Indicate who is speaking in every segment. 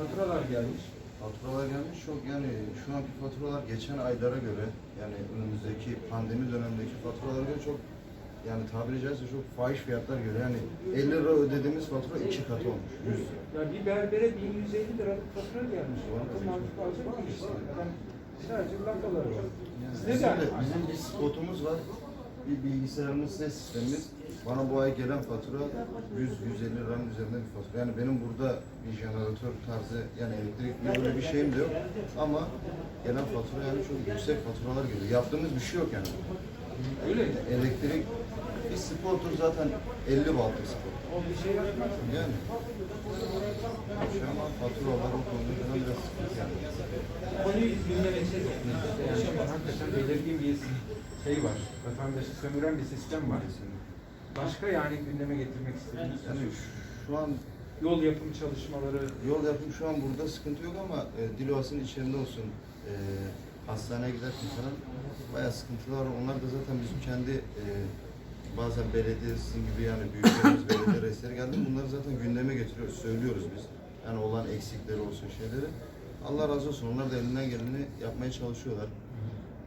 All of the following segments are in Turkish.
Speaker 1: Faturalar gelmiş.
Speaker 2: Faturalar gelmiş çok yani şu anki faturalar geçen aylara göre yani önümüzdeki pandemi dönemindeki faturalara göre çok yani tabiri caizse çok fahiş fiyatlar göre yani 50 lira ödediğimiz fatura iki katı olmuş 100 lira.
Speaker 1: Ya bir berbere 1150 liralık fatura gelmiş. Banka marka alacak birisi. Adam sadece bankaları var. Sizde
Speaker 2: Bizim,
Speaker 1: de,
Speaker 2: bizim bir spotumuz var. Bir bilgisayarımız, ses sistemimiz. Bana bu ay gelen fatura 100-150 liranın üzerinde bir fatura. Yani benim burada bir jeneratör tarzı yani elektrikli böyle bir şeyim de yok. Ama gelen fatura yani çok yüksek faturalar geliyor. Yaptığımız bir şey yok yani.
Speaker 1: öyle mi?
Speaker 2: Elektrik bir sportur zaten 50 baltı spor.
Speaker 1: O bir şey yapmaz.
Speaker 2: Yani. Şu an faturalar o konuda biraz sıkıntı yani.
Speaker 1: Konuyu gündeme. Yani hakikaten belirgin bir şey var. Vatandaşı sömüren bir sistem var. Başka yani gündeme getirmek istediğiniz
Speaker 2: Yani şu an
Speaker 1: yol yapım çalışmaları
Speaker 2: Yol yapım şu an burada sıkıntı yok ama e, Dilovası'nın içerisinde olsun e, hastaneye giderken falan bayağı sıkıntılar var. Onlar da zaten bizim kendi e, bazen belediye sizin gibi yani büyüklerimiz belediye reisleri geldi. Bunları zaten gündeme getiriyoruz, söylüyoruz biz. Yani olan eksikleri olsun şeyleri. Allah razı olsun. Onlar da elinden geleni yapmaya çalışıyorlar.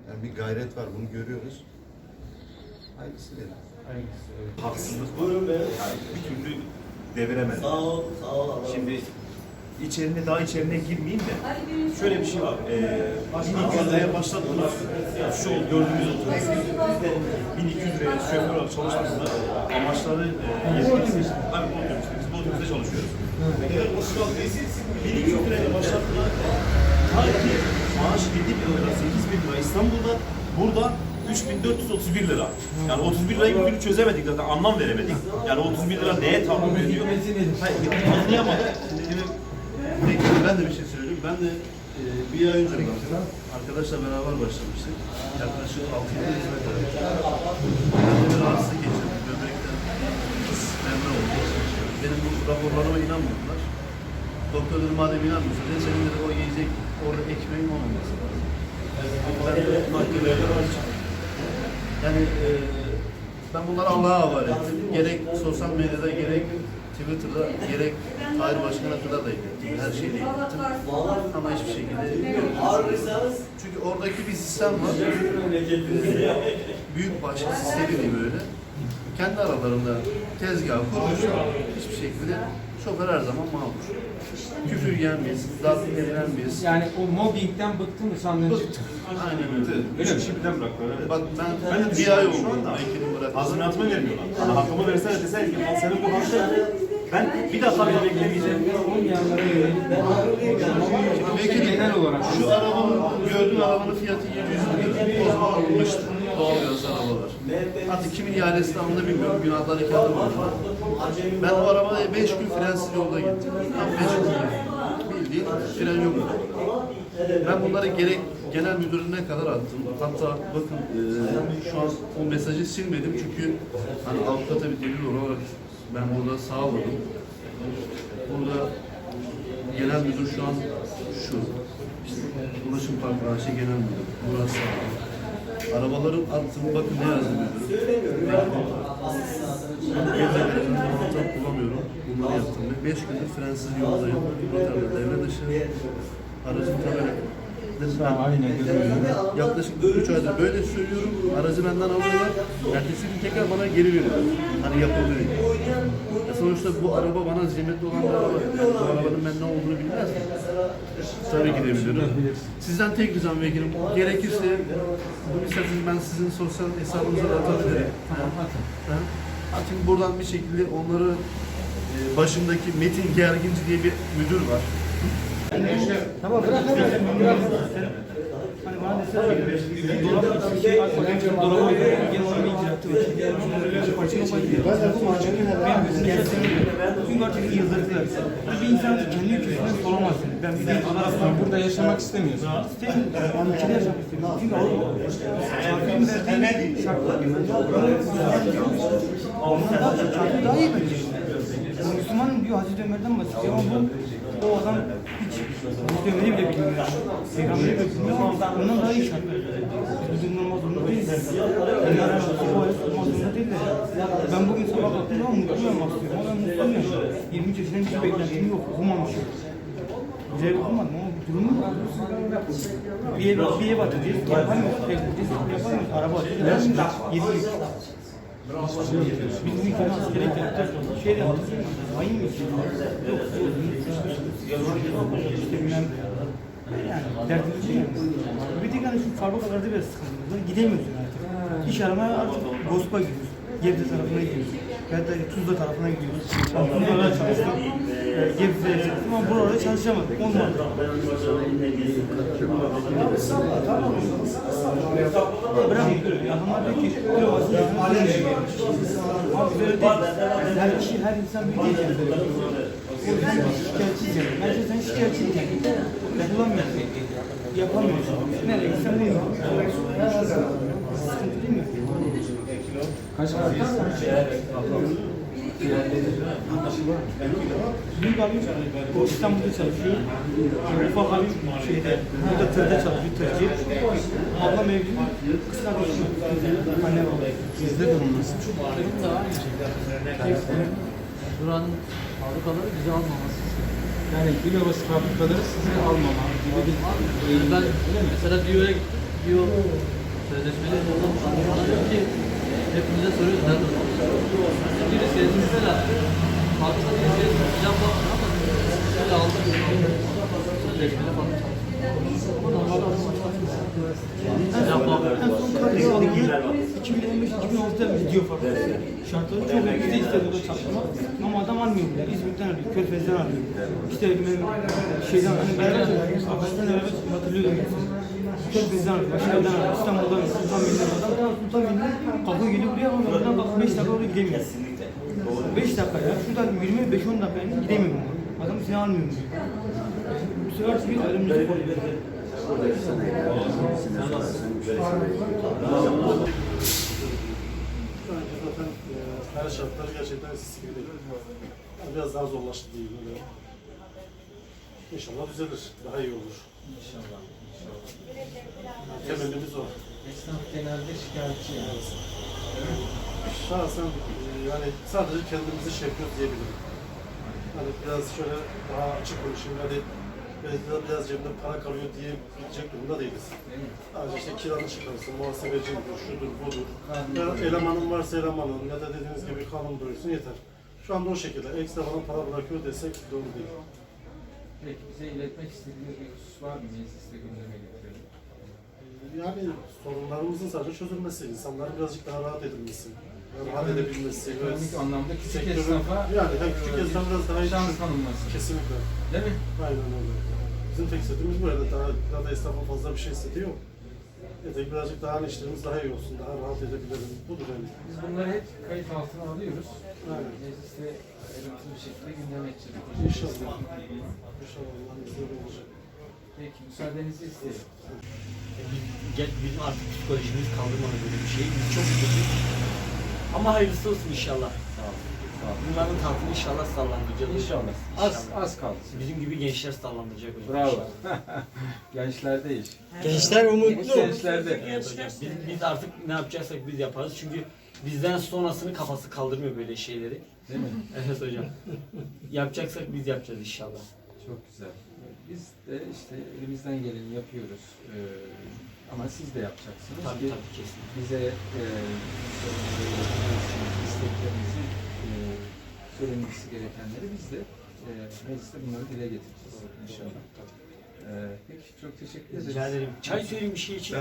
Speaker 2: Yani bir gayret var. Bunu görüyoruz. Hayırlısı diyelim.
Speaker 1: hangisi? Evet.
Speaker 3: haksızlık var. Yani bir türlü deviremedim.
Speaker 4: Sağ ol, sağ ol. Allah
Speaker 3: Şimdi içerine daha içerine girmeyeyim de şöyle bir şey var. Ee, 1200 liraya başladılar. Yani şu gördüğümüz otobüs 1200 liraya şoför olarak çalışmasında amaçları e. Tabii bu otobüste. Biz bu otobüste çalışıyoruz. 1200 liraya başladılar. Ta ki maaş 7 bin lira, 8 bin lira İstanbul'da. Burada 3431 lira. Yani 31 lirayı bir türlü çözemedik zaten anlam veremedik. Yani 31 lira neye tahammül ediyor? Hayır,
Speaker 5: peki ben de bir şey söyleyeyim. Ben de e, bir ay önce baktım. Arkadaşla beraber başlamıştık. Yaklaşık 6 yıl hizmet verdik. Ben de bir rahatsızlık geçirdim. Böbrekten memre oldu. Benim bu raporlarıma inanmadılar. Doktor dedi madem inanmıyorsun senin dedi o yiyecek orada ekmeğin olmaması lazım. Ben de mahkemeye açtım. Yani e, ben bunları Allah'a havale ettim. Gerek sosyal medyada gerek Twitter'da gerek Tahir Başkan'a kadar da ilettim. Her şeyi ilettim. Ama hiçbir şekilde Çünkü oradaki bir sistem var. Büyük baş sistemi gibi böyle. Kendi aralarında tezgah kurmuşlar. Hiçbir şekilde şoför her zaman mağdur. Küfür yiyen biz, darp edilen biz.
Speaker 1: Yani o mobbingden bıktım mı sandın
Speaker 5: Bıktık. Aynen öyle.
Speaker 1: Öyle mi?
Speaker 3: Birden bıraktılar. Evet.
Speaker 5: Bak ben,
Speaker 3: Ben de
Speaker 5: bir ay
Speaker 3: şu
Speaker 5: oldu.
Speaker 3: anda.
Speaker 5: Vekilin bırakması.
Speaker 3: Tazminatımı vermiyorlar. Bana hakkımı versene deseydi ki "Al senin bu hakkın. Ben bir dakika bile beklemeyeceğim.
Speaker 1: yönelik
Speaker 5: Vekilim,
Speaker 1: genel olarak
Speaker 5: şu arabanın, gördüğün arabanın fiyatı 700 lira. O zaman alınmıştı. Doğalgaz arabalar. Artık kimin ihalesini alını bilmiyorum. Günahları kendim aldım. Ben o arabaya 5 gün frensiz yolda gittim. Tam 5 gün. Bildiğin fren yok. Ben bunları gerek genel müdürüne kadar attım. Hatta bakın e, şu an o mesajı silmedim çünkü hani avukata bir delil olarak ben burada sağladım. Burada genel müdür şu an şu. Ulaşım Parkı AŞ Genel Müdür. Burası. Arabaların attığım bakın ne yazdı müdür. Muhatap bulamıyorum. Bunları yaptım. Ve beş gündür frensiz yoldayım. Rotterdam devre dışı. Aracın tabela
Speaker 1: Aynen.
Speaker 5: Yaklaşık 3 aydır böyle söylüyorum. Aracı benden alıyorlar. Ertesi gün tekrar bana geri veriyorlar. Hani yapıldı diye. Sonuçta bu araba bana zimmetli olan bir araba. Yani bu arabanın ben ne olduğunu bilmez mi? Tabii ki de biliyorum. Sizden tek ricam vekilim. Gerekirse bu isterseniz ben sizin sosyal hesabınıza da atabilirim. Tamam atın. Atın buradan bir şekilde onları e, başındaki Metin Gerginci diye bir müdür var.
Speaker 1: Tamam bırak hemen bırak. Hani bana desene dolap içi alkol dolaba genel olarak icraatı var. Açık koyuyor. Ben gözüm Çünkü artık yıldırdılar. Bir insan kendi ülkesinden solamaz. Ben bir de burada yaşamak istemiyorsun. İstemiyorum. Ülkede yaşamak istemiyorum. Çünkü Avrupa'nın verdiği şartlar. Ondan daha iyi bence. Yani Müslümanın diyor Hazreti Ömer'den bahsediyor ama bu o adam hiç Hazreti Ömer'i bile bilmiyor. Peygamberi bile bilmiyor ama ondan daha iyi. Biz bizim olmaz zorunda değiliz. Bu olmaz zorunda değil de. Ben bugün sabah kalktım ama mutlu olmak istiyorum. Ama ben mutlu olmuyorum. 20 yaşından bir beklentim yok. Okumamışım. Bilerek olmadı ama durumu bir ev, bir ev yapamıyoruz. Araba atıyoruz. Yedi Yani derdimiz şey yani. Bir tek hani şu fabrikalarda biraz sıkıntımız var. Gidemiyorsun artık. İş aramaya artık Gospa gidiyoruz. Gebze tarafına gidiyoruz. Ya da Tuzla tarafına gidiyoruz. Buralara çalıştık. Ee, Gebze'ye çalıştık ama buralarda çalışamadık. Olmadı. Bırak. Adamlar diyor ki öyle olsun. Her kişi, her insan bir yüzden şikayetçiyiz yani. Bence sen şikayetçiyiz yani. Yapılamıyorsun. Yapamıyorsun. Nereye gitsen bu yok. Sıkıntı değil mi? Büyük abim o İstanbul'da çalışıyor. Ufak abim şeyde, burada tırda çalışıyor, tırcı. Ablam evli, kız kardeşim. Anne baba.
Speaker 6: Sizde durum nasıl?
Speaker 7: Buranın fabrikaları bizi almaması.
Speaker 8: Yani gül ovası fabrikaları sizi almama gibi bir
Speaker 7: ben mesela Bio'ya Bio sözleşmeli olan bana diyor ki hepimize soruyoruz nerede olmalıyız? Birisi mesela fabrikada bir şey plan bakmıyor ama şöyle aldım. Sözleşmeli bakmıyor.
Speaker 1: En son aldığı 2015-2016'da video fabrikası. Şartları çok iyi. Biz de istedik orada çalışmak. Ama adam almıyor bile. İzmit'ten arıyor, Körfez'den arıyor. İşte şeyden hani beraber. Afganistan beraber hatırlıyorum. Yerden arıyor. İstanbul'dan, Sultanbeyli'den adam. Sultanbeyli'den kalkıyor geliyor buraya ama oradan kalkıp 5 dakika oraya gidemiyor. 5 dakika ya. Şuradan 25-10 dakika yani gidemiyorum. Adam seni almıyor. Bu sefer bir ayrımcılık oluyor.
Speaker 9: Zaten her şartlar gerçekten eskisi gibi değil. Biraz daha zorlaştı değil böyle. İnşallah düzelir, daha iyi olur.
Speaker 8: İnşallah.
Speaker 9: Yani temennimiz o.
Speaker 8: Esnaf genelde şikayetçi yani.
Speaker 9: Şahsen e, yani sadece kendimizi şey yapıyoruz diyebilirim. Hani biraz şöyle daha açık konuşayım. Hani belki de biraz cebimde para kalıyor diye gidecek durumda değiliz.
Speaker 8: Değil mi?
Speaker 9: Sadece işte kiranı çıkarsın, muhasebecidir, şudur, budur. Ya elemanın varsa elemanın ya da dediğiniz gibi kanun doyursun yeter. Şu anda o şekilde. Ekstra falan para bırakıyor desek doğru değil.
Speaker 8: Peki bize iletmek istediğiniz bir husus var mı? Mecliste gündeme getirelim.
Speaker 9: Yani sorunlarımızın sadece çözülmesi, insanların birazcık daha rahat edilmesi, rahat edebilmesi.
Speaker 8: Ekonomik anlamda küçük
Speaker 9: sektörün-
Speaker 8: esnafa
Speaker 9: yani hem küçük
Speaker 8: e,
Speaker 9: esnaf biraz daha iyi
Speaker 8: şans tanınması.
Speaker 9: Kesinlikle.
Speaker 8: Değil mi?
Speaker 9: Aynen öyle. Bizim tek istediğimiz bu arada daha, daha da esnafın fazla bir şey istediği yok. Yeter ki birazcık daha hani işlerimiz daha iyi olsun, daha rahat edebilelim. Budur yani.
Speaker 8: Biz bunları hep kayıt altına alıyoruz. Mecliste ayrıntılı bir şekilde gündeme geçirdik.
Speaker 9: İnşallah. İnşallah Allah'ın izniyle olacak.
Speaker 8: Peki müsaadenizi isteyelim.
Speaker 4: Gel- Bizim artık psikolojimiz kaldırmadı böyle bir şey. Biz çok üzüldük. Ama hayırlısı olsun inşallah. Bunların tahtını inşallah sallandıracağız.
Speaker 8: İnşallah. Az az kaldı.
Speaker 4: Bizim gibi gençler sallandıracak hocam.
Speaker 8: Bravo.
Speaker 4: inşallah.
Speaker 8: Gençlerdeyiz.
Speaker 4: Gençler umutlu.
Speaker 8: Gençlerde.
Speaker 4: Evet hocam. Biz, biz artık ne yapacaksak biz yaparız. Çünkü bizden sonrasını kafası kaldırmıyor böyle şeyleri.
Speaker 8: Değil mi?
Speaker 4: Evet hocam. Yapacaksak biz yapacağız inşallah.
Speaker 8: Çok güzel. Biz de işte elimizden geleni yapıyoruz. Ee, ama siz de yapacaksınız.
Speaker 4: Tabii
Speaker 8: ki
Speaker 4: tabii kesin.
Speaker 8: Bize e, sorunları, isteklerimizi e, söylemesi gerekenleri biz de e, mecliste bunları dile getireceğiz inşallah. E, peki çok teşekkür ederiz.
Speaker 4: Rica ederim. Çay söyleyeyim bir şey için.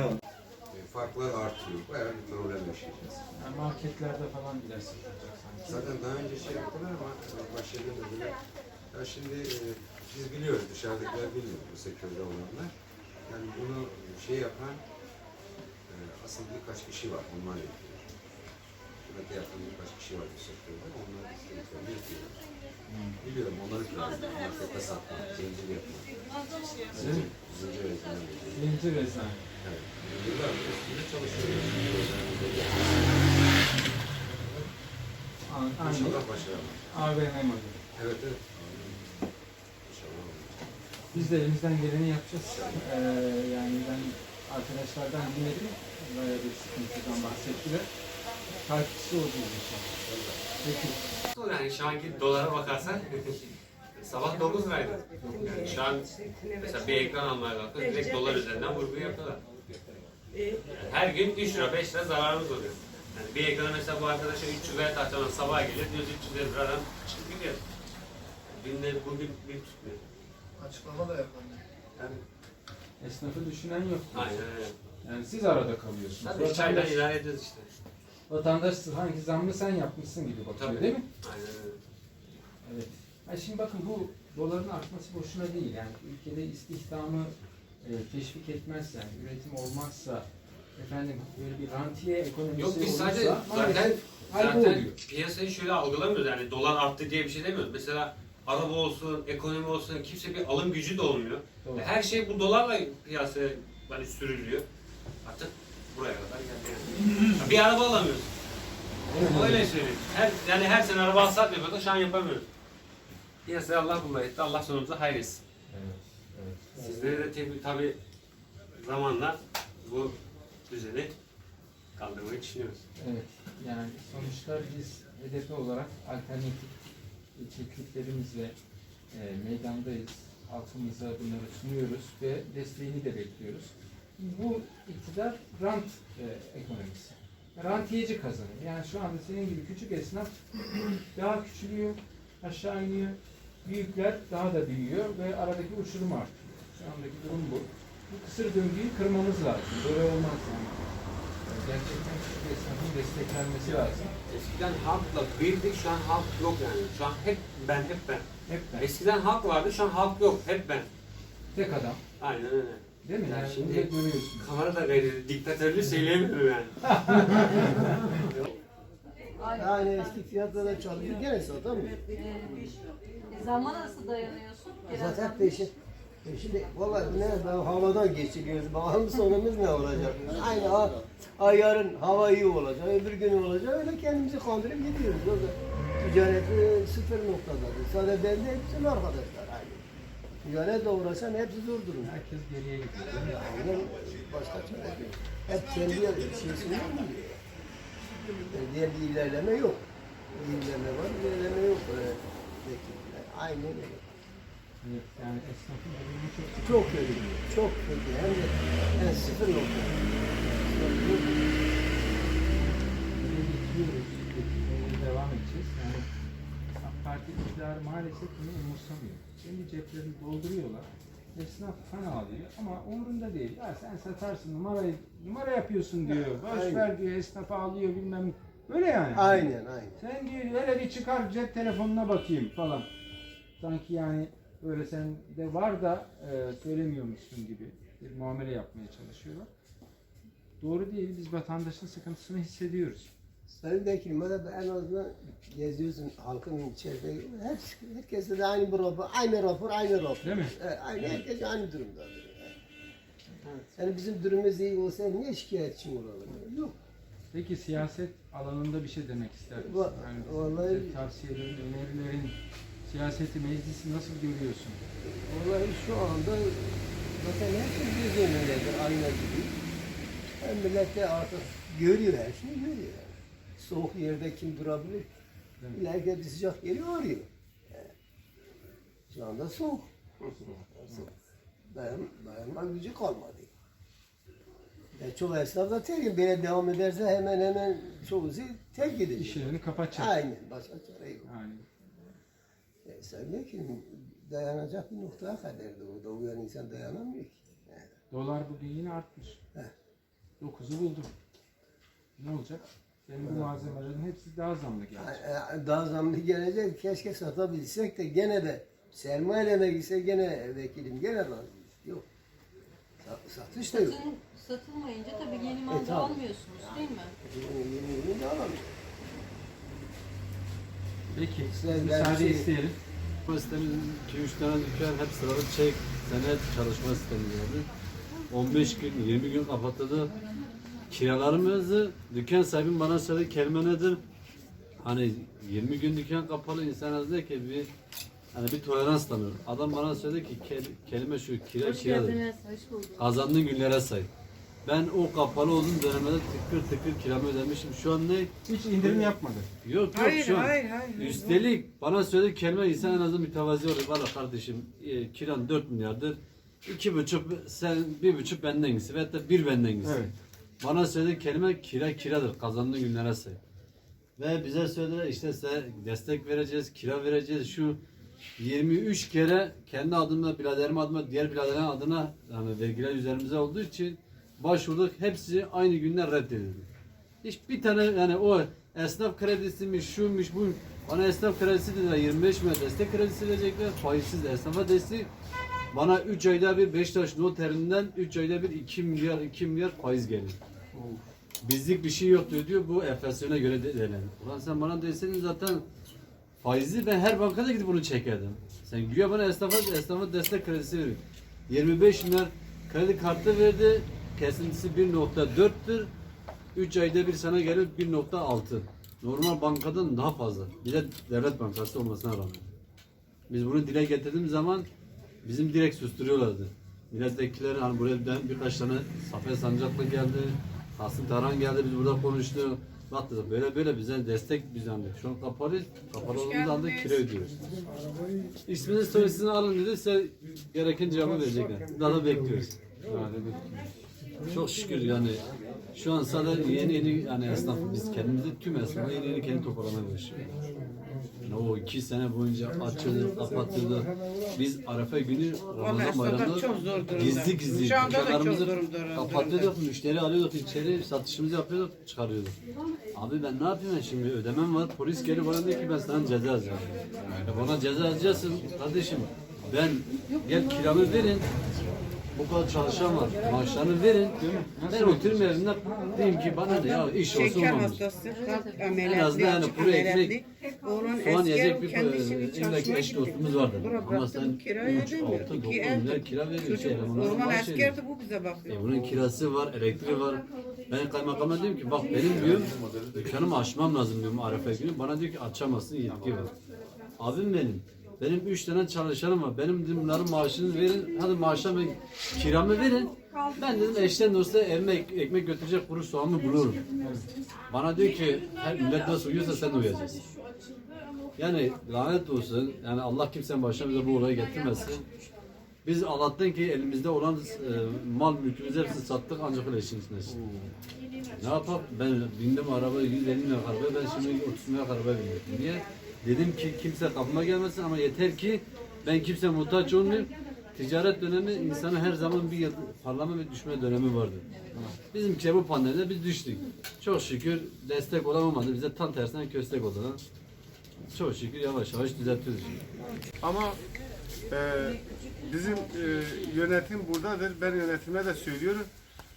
Speaker 10: Farklar artıyor. Bayağı bir problem yaşayacağız.
Speaker 8: Yani marketlerde falan bile satılacak sanki.
Speaker 10: Zaten daha önce şey yaptılar ama başladı dediler. Ya şimdi e, biz biliyoruz, dışarıdakiler bilmiyor bu sektörde olanlar. Yani bunu şey yapan e, asıl birkaç kişi var, onlar yapıyor. Burada yapan birkaç kişi var bu sektörde, onlar yapıyorlar. Biliyorum onları kullanıyor, markette satmak, zincir yapmak. Zincir, zincir üretimi yapıyor.
Speaker 8: Zincir eczane.
Speaker 10: Evet. Yıllardır üstünde çalışıyoruz. Evet.
Speaker 8: Biz de elimizden geleni yapacağız. Ee, yani ben arkadaşlardan dinledim. Bayağı bir sıkıntıdan bahsettiler. Takipçisi olacağız inşallah. Peki.
Speaker 11: Yani şu anki dolara bakarsan Sabah 9 liraydı. Yani şu an mesela bir ekran almaya kalkıyoruz direkt dolar üzerinden vurgu yapıyorlar. Her gün 3 lira 5 lira zararımız oluyor. Yani bir ekrana mesela bu arkadaşa 300 liraya tahtadan sabah gelir diyoruz 300 liradan çıkıp gidiyor. Günde bugün bir tutmuyor.
Speaker 5: Açıklama da yapalım.
Speaker 11: Yani,
Speaker 8: Esnafı düşünen yok.
Speaker 11: aynen öyle.
Speaker 8: Yani siz arada kalıyorsunuz.
Speaker 11: Tabii çaydan idare ediyoruz işte.
Speaker 8: vatandaş hangi zammı sen yapmışsın gibi bakıyor
Speaker 11: Tabii.
Speaker 8: değil mi?
Speaker 11: Aynen öyle.
Speaker 8: Evet. Ha şimdi bakın bu doların artması boşuna değil. Yani ülkede istihdamı teşvik etmezsen, üretim olmazsa, efendim böyle bir rantiye ekonomisi
Speaker 11: Yok biz
Speaker 8: olursa
Speaker 11: sadece zaten, zaten piyasayı şöyle algılamıyoruz yani dolar arttı diye bir şey demiyoruz. Mesela araba olsun, ekonomi olsun kimse bir alım gücü de olmuyor.
Speaker 8: Doğru.
Speaker 11: Her şey bu dolarla piyasaya hani sürülüyor. Artık buraya kadar geldi bir araba alamıyoruz. Öyle söyleyeyim. Her, yani her sene araba alsak yapıyorduk şu an yapamıyoruz. Piyasaya Allah bulma etti. Allah sonumuzu hayretsin. Sizlere de tabii, tabii zamanla bu düzeni kaldırmayı düşünüyoruz.
Speaker 8: Evet, yani sonuçta biz hedefi olarak alternatif tekliflerimizle e, meydandayız. Halkımıza bunları sunuyoruz ve desteğini de bekliyoruz. Bu iktidar rant e, ekonomisi. Rantiyeci kazanır. Yani şu anda senin gibi küçük esnaf daha küçülüyor, aşağı iniyor. Büyükler daha da büyüyor ve aradaki uçurum artıyor. Şu andaki durum bu. Bu kısır döngüyü kırmamız lazım. Böyle olmaz yani. Gerçekten küçük esnafın desteklenmesi lazım.
Speaker 11: Eskiden halkla birdik, şu an halk yok yani. Şu an hep ben, hep ben.
Speaker 8: Hep ben.
Speaker 11: Eskiden halk vardı, şu an halk yok, hep ben.
Speaker 8: Tek adam.
Speaker 11: Aynen öyle.
Speaker 8: Değil mi?
Speaker 11: Yani
Speaker 8: Yani
Speaker 11: şimdi-
Speaker 8: şimdi görüyorsun.
Speaker 11: Kamera da gayri diktatörlüğü söyleyemiyorum yani.
Speaker 12: Yani eski fiyatlara çalışıyor gene satamıyor.
Speaker 13: E, Zaman nasıl dayanıyorsun? Biraz
Speaker 12: Zaten peşin. Peşin vallahi ne havadan geçiriyoruz. Bakalım sonumuz ne olacak? Aynı ha, ha yarın hava iyi olacak, öbür gün olacak. Öyle kendimizi kandırıp gidiyoruz. O da ticareti sıfır noktadadır. Sadece ben de bütün arkadaşlar aynı. Ticaretle uğraşan hepsi zor durumda.
Speaker 8: Herkes geriye gidiyor.
Speaker 12: Aynen başka çare yok. Hep kendi şeysini yapıyor. Yani diğer bir ilerleme yok. Bir ilerleme var, bir ilerleme yok. Ee. Aynen öyle.
Speaker 8: Evet, yani esnafın durumu çok
Speaker 12: Çok kötü. Çok kötü. Hem de yani sıfır nokta.
Speaker 8: Böyle bekliyoruz. Beklemeye devam edeceğiz. Yani Parti iktidarı maalesef bunu umursamıyor. Kendi ceplerini dolduruyorlar. Esnaf kan ağlıyor ama umurunda değil. Ya sen satarsın numarayı, numara yapıyorsun diyor. Boş ver diyor esnafa alıyor bilmem. ne. Böyle yani.
Speaker 12: Aynen aynen.
Speaker 8: Sen diyor hele bir çıkar cep telefonuna bakayım falan. Sanki yani öyle sen de var da e, söylemiyormuşsun gibi bir muamele yapmaya çalışıyorlar. Doğru değil. Biz vatandaşın sıkıntısını hissediyoruz.
Speaker 12: Sayın Vekilim, bana da en azından geziyorsun halkın içeride. Hepsi, herkese de aynı bir rapor, aynı rapor, aynı rapor.
Speaker 8: Değil mi?
Speaker 12: Evet, aynı, herkes aynı durumdadır. Yani bizim durumumuz iyi olsa niye şikayetçi olalım? Yok.
Speaker 8: Peki siyaset alanında bir şey demek ister misin?
Speaker 12: Va-
Speaker 8: Yani
Speaker 12: vallahi-
Speaker 8: tavsiyelerin, önerilerin, siyaseti, meclisi nasıl görüyorsun?
Speaker 12: Vallahi şu anda zaten herkes göz önündedir, ayna gibi. Hem millet de artık görüyor, her şeyi görüyor. Soğuk yerde kim durabilir? İlla herkes bir sıcak yeri arıyor. Yani. Şu anda soğuk. Soğuk. Dayan, dayanma gücü kalmadı. Yani çok esnaf da terk böyle devam ederse hemen hemen çoğusu terk edecek.
Speaker 8: İş yerini kapatacak.
Speaker 12: Aynen, başka çare yok.
Speaker 8: Yani
Speaker 12: E, sen ki dayanacak bir noktaya kadardı o. Doğuyan insan dayanamıyor ki. Yani.
Speaker 8: dolar bugün yine artmış.
Speaker 12: Heh.
Speaker 8: 9'u buldu. Ne olacak? Senin bu malzemelerin hepsi daha zamlı gelecek.
Speaker 12: E, Daha zamlı gelecek. Keşke satabilsek de gene de sermayeyle gitse gene vekilim gene razıyız. Yok. Sa- Satış da yok.
Speaker 13: Satın, satılmayınca tabii yeni
Speaker 12: E,
Speaker 13: mal da
Speaker 12: tabii.
Speaker 13: almıyorsunuz değil mi?
Speaker 12: Yeni yeni yeni de alamıyor.
Speaker 8: Peki,
Speaker 12: Sen-
Speaker 8: müsaade
Speaker 12: şey-
Speaker 8: isteyelim.
Speaker 7: Sistemimizin 2-3 tane dükkan hep sıralı çek, senet çalışma sistemi geldi. 15 gün, 20 gün kapatıldı. Kiralarımızı dükkan sahibim bana söyledi kelime nedir? Hani 20 gün dükkan kapalı insan dedi ki bir hani bir tolerans tanıyor. Adam bana söyledi ki kel- kelime şu kira kiradır. Kazandığın günlere say. Ben o kapalı olduğum dönemde tıkır tıkır kiramı ödemişim. Şu an ne?
Speaker 1: Hiç indirim yapmadı.
Speaker 7: Yok yok
Speaker 14: Hayır,
Speaker 7: şu an.
Speaker 14: hayır, hayır.
Speaker 7: Üstelik bana söyledi kelime insan en azından mütevazi olur. Valla kardeşim e, kiran 4 milyardır. iki buçuk sen bir buçuk benden gitsin. Veyahut da bir benden gitsin.
Speaker 1: Evet.
Speaker 7: Bana söyledi kelime kira kiradır. Kazandığı günlere say. Ve bize söylediler işte size destek vereceğiz, kira vereceğiz. Şu 23 kere kendi adımla, biraderim adına, diğer biraderin adına yani vergiler üzerimize olduğu için başvurduk. Hepsi aynı günler reddedildi. Hiç bir tane yani o esnaf kredisiymiş, şuymuş, bu bana esnaf kredisi dediler 25 milyon destek kredisi verecekler. Faizsiz esnafa destek. Bana 3 ayda bir Beşiktaş noterinden 3 ayda bir 2 milyar 2 milyar faiz geliyor. Bizlik bir şey yok diyor, diyor bu enflasyona göre de denen. Ulan sen bana deseydin zaten faizi ben her bankada gidip bunu çekerdim. Sen güya bana esnafa, esnafa destek kredisi veriyor. 25 milyar kredi kartı verdi. Kesintisi 1.4'tür. 3 ayda bir sana gelir 1.6. Normal bankadan daha fazla. Bir de devlet bankası olmasına rağmen. Biz bunu dile getirdiğimiz zaman bizim direkt susturuyorlardı. Milletvekilleri hani buraya bir- birkaç tane Safiye Sancaklı geldi. Kasım Tarhan geldi biz burada konuştuk. Bak dedim böyle böyle bize destek biz hani şu an kapalı, kapalı olduğumuz anda kira ödüyoruz. İsminizi soyisini alın dedi size gereken cevabı verecekler. Daha da bekliyoruz. Yani çok şükür yani şu an sadece yeni yeni yani esnaf biz kendimizi tüm esnafı yeni yeni kendi toparlamaya başlıyoruz. Yani o iki sene boyunca açıldı, kapatıldı. Biz Arefe günü Ramazan
Speaker 14: esnaflar
Speaker 7: bayramında
Speaker 14: çok zor durumda.
Speaker 7: gizli gizli
Speaker 14: Şu anda da çok
Speaker 7: dükkanlarımızı
Speaker 14: zor durumda.
Speaker 7: kapatıyorduk, müşteri alıyorduk içeri, satışımızı yapıyorduk, çıkarıyorduk. Abi ben ne yapayım ben şimdi ödemem var, polis gelip bana diyor ki ben sana ceza yazacağım. Ya bana ceza yazacaksın kardeşim. Ben gel kiramı verin, bu kadar çalışan var. Maaşlarını verin. Ben oturayım evimde diyeyim ki bana ne ya iş olsun
Speaker 14: Şeker
Speaker 7: olmamış.
Speaker 14: hastası, kalp
Speaker 7: En azından yani
Speaker 14: açık
Speaker 7: kuru ekmek,
Speaker 14: ameliyatlı. Oğlun
Speaker 7: soğan yiyecek
Speaker 14: eski
Speaker 7: bir
Speaker 14: kendisini
Speaker 7: illaki
Speaker 14: çalışmaya
Speaker 7: eş
Speaker 14: gitti.
Speaker 7: dostumuz vardı.
Speaker 14: Bura
Speaker 7: Ama sen
Speaker 14: kirayı
Speaker 7: 3,
Speaker 14: ödemiyor.
Speaker 7: 6, 9
Speaker 14: İki
Speaker 7: milyar
Speaker 14: ev,
Speaker 7: kira veriyor.
Speaker 14: çocuk,
Speaker 7: Şey, maaş
Speaker 14: asker
Speaker 7: veriyor.
Speaker 14: de bu bize bakıyor.
Speaker 7: E bunun kirası var, elektriği var. Ben kaymakama diyorum ki bak benim diyorum dükkanımı açmam lazım diyorum Arefe günü. Bana diyor ki açamazsın yetki var. Abim benim. Benim üç tane çalışanım var. Benim dedim bunların maaşını verin. Hadi maaşa ben kiramı verin. Ben dedim eşten dosta evime ek- ekmek götürecek kuru soğanımı bulurum. Bana diyor ki her millet nasıl uyuyorsa sen de uyacaksın. Yani lanet olsun. Yani Allah kimsenin başına bize bu olayı getirmesin. Biz Allah'tan ki elimizde olan e, mal mülkümüzü hepsini sattık ancak öyle işin içindeyiz. Ne yapalım? Ben bindim araba 150 milyon arabaya ben şimdi 30 milyon araba bindim. Niye? Dedim ki kimse kapıma gelmesin ama yeter ki ben kimse muhtaç olmayayım. Ticaret dönemi insanın her zaman bir parlama ve düşme dönemi vardır. Bizimki bu pandemide biz düştük. Çok şükür destek olamadı. Bize tam tersine köstek oldular. Çok şükür yavaş yavaş düzeltiyoruz.
Speaker 15: Ama e, bizim e, yönetim buradadır. Ben yönetime de söylüyorum.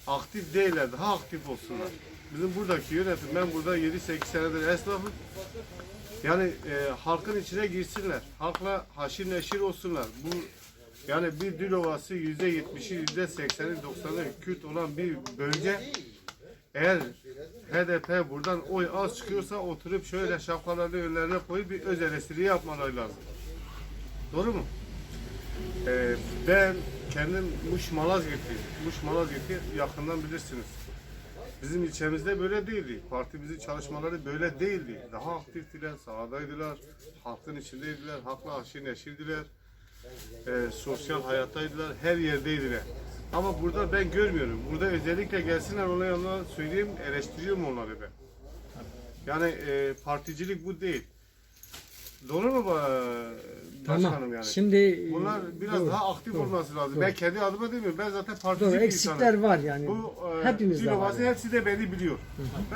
Speaker 15: Aktif değiller. Daha aktif olsunlar. Bizim buradaki yönetim, ben burada 7-8 senedir esnafım. Yani e, halkın içine girsinler. Halkla haşir neşir olsunlar. Bu yani bir dil ovası yüzde yetmişi, yüzde sekseni, doksanı Kürt olan bir bölge eğer HDP buradan oy az çıkıyorsa oturup şöyle şapkalarını önlerine koyup bir öz eleştiri yapmaları lazım. Doğru mu? Ee, ben kendim Muş Malazgirt'i, Muş Malazgirt'i yakından bilirsiniz. Bizim ilçemizde böyle değildi. Partimizin çalışmaları böyle değildi. Daha aktiftiler, sahadaydılar, halkın içindeydiler, halkla aşırı neşirdiler. Ee, sosyal hayattaydılar, her yerdeydiler. Ama burada ben görmüyorum. Burada özellikle gelsinler yanına söyleyeyim, eleştiriyorum onları ben. Yani e, particilik bu değil. Doğru mu ba- başkanım yani?
Speaker 1: Şimdi
Speaker 15: Bunlar biraz
Speaker 1: Doğru,
Speaker 15: daha aktif
Speaker 1: doğru,
Speaker 15: olması lazım.
Speaker 1: doğru.
Speaker 15: Ben kendi adıma demiyorum. Ben zaten partici
Speaker 1: Doğru,
Speaker 15: bir
Speaker 1: eksikler
Speaker 15: insanım.
Speaker 1: var yani.
Speaker 15: Bu e,
Speaker 1: Hepimizde var
Speaker 15: Dilovası
Speaker 1: yani.
Speaker 15: hepsi de beni biliyor.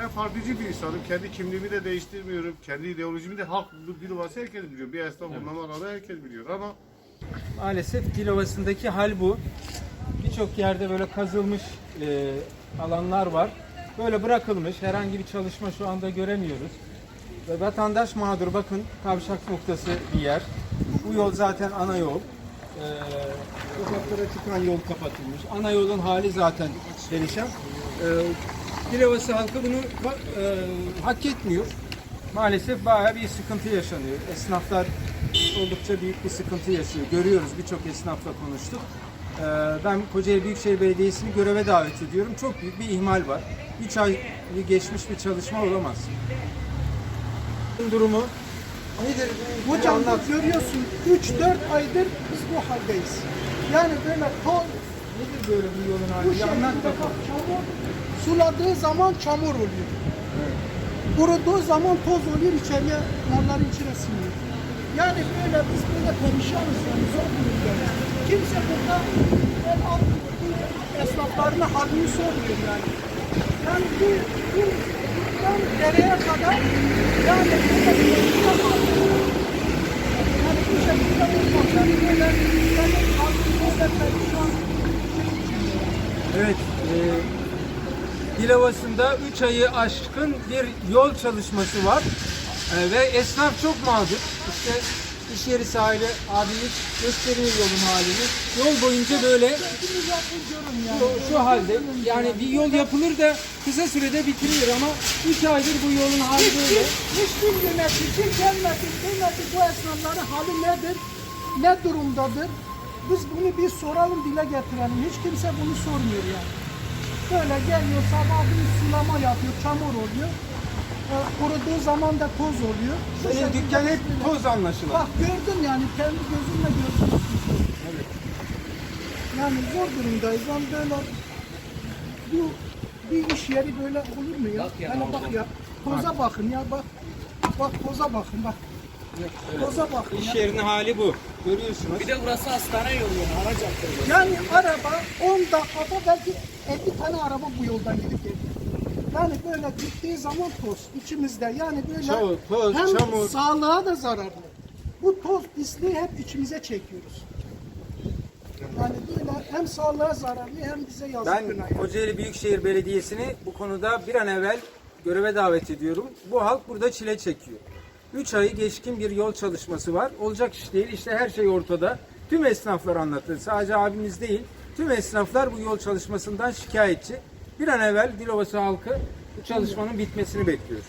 Speaker 15: Ben partici bir insanım. Kendi kimliğimi de değiştirmiyorum. Kendi ideolojimi de halk Dilovası herkes biliyor. Bir esnaf olmama rağmen herkes biliyor ama
Speaker 1: Maalesef Dilovası'ndaki hal bu. Birçok yerde böyle kazılmış e, alanlar var. Böyle bırakılmış. Herhangi bir çalışma şu anda göremiyoruz. Ve vatandaş mağdur. Bakın kavşak noktası bir yer. Bu yol zaten ana yol. E, sokaklara çıkan yol kapatılmış. Ana yolun hali zaten perişan. E, Dilovası halkı bunu e, hak etmiyor. Maalesef bayağı bir sıkıntı yaşanıyor. Esnaflar oldukça büyük bir sıkıntı yaşıyor. Görüyoruz birçok esnafla konuştuk.
Speaker 8: ben Kocaeli Büyükşehir Belediyesi'ni göreve davet ediyorum. Çok büyük bir ihmal var. 3 ay geçmiş bir çalışma olamaz. Durumu nedir?
Speaker 14: Hocam bak görüyorsun 3-4 aydır biz bu haldeyiz. Yani böyle toz,
Speaker 8: Nedir böyle bu yolun
Speaker 14: bu
Speaker 8: hali? Bir
Speaker 14: şekilde
Speaker 8: Anlat
Speaker 14: bak
Speaker 8: bakalım.
Speaker 14: çamur, suladığı zaman çamur oluyor. Kuruduğu zaman toz oluyor içeriye, malların içine siniyor. Yani böyle biz böyle perişanız yani zor durumdayız. Kimse burada el atmıyor, bu esnaflarına halini sormuyor yani. Yani bu, bu buradan dereye kadar yani perişan haldeyiz. Yani bu şekilde olmaz. Yani böyle yani halkımız da perişan.
Speaker 8: Evet. E, Dilovası'nda 3 ayı aşkın bir yol çalışması var. E, ve esnaf çok mağdur. İşte iş yeri sahibi abi hiç gösteriyor yolun halini. Yol boyunca böyle şu, şu halde. Yani bir yol yapılır da kısa sürede bitirilir ama 3 aydır bu yolun hali böyle.
Speaker 14: Hiçbir yönetici gelmedi, demedi bu esnafların hali nedir, ne durumdadır. Biz bunu bir soralım, dile getirelim. Hiç kimse bunu sormuyor yani. Böyle geliyor, sabah bir sulama yapıyor, çamur oluyor. Kuruduğu zaman da toz oluyor. Bu
Speaker 8: Senin
Speaker 14: şekilde
Speaker 8: dükkan hep
Speaker 14: böyle-
Speaker 8: toz anlaşılan.
Speaker 14: Bak gördüm yani, kendi gözümle gördüm. Yani zor durumdayız. Ben böyle bu bir iş yeri böyle olur mu ya? Hani bak ya, toza bakın ya bak. Bak toza bakın bak. Toza bakın
Speaker 8: İş
Speaker 14: ya.
Speaker 8: yerinin hali bu. Görüyorsunuz.
Speaker 7: Bir de burası hastane yolu yani. Araç
Speaker 14: Yani araba 10 dakikada belki 50 tane araba bu yoldan gidip geliyor. Yani böyle gittiği zaman toz içimizde. Yani böyle
Speaker 8: Toz, toz,
Speaker 14: hem
Speaker 8: çamur.
Speaker 14: sağlığa da zararlı. Bu toz pisliği hep içimize çekiyoruz. Yani böyle hem sağlığa zararlı hem bize yazık
Speaker 8: Ben
Speaker 14: günah. yani.
Speaker 8: Kocaeli Büyükşehir Belediyesi'ni bu konuda bir an evvel göreve davet ediyorum. Bu halk burada çile çekiyor. 3 ayı geçkin bir yol çalışması var. Olacak iş değil. İşte her şey ortada. Tüm esnaflar anlattı. Sadece abimiz değil. Tüm esnaflar bu yol çalışmasından şikayetçi. Bir an evvel Dilovası halkı bu çalışmanın bitmesini bekliyor.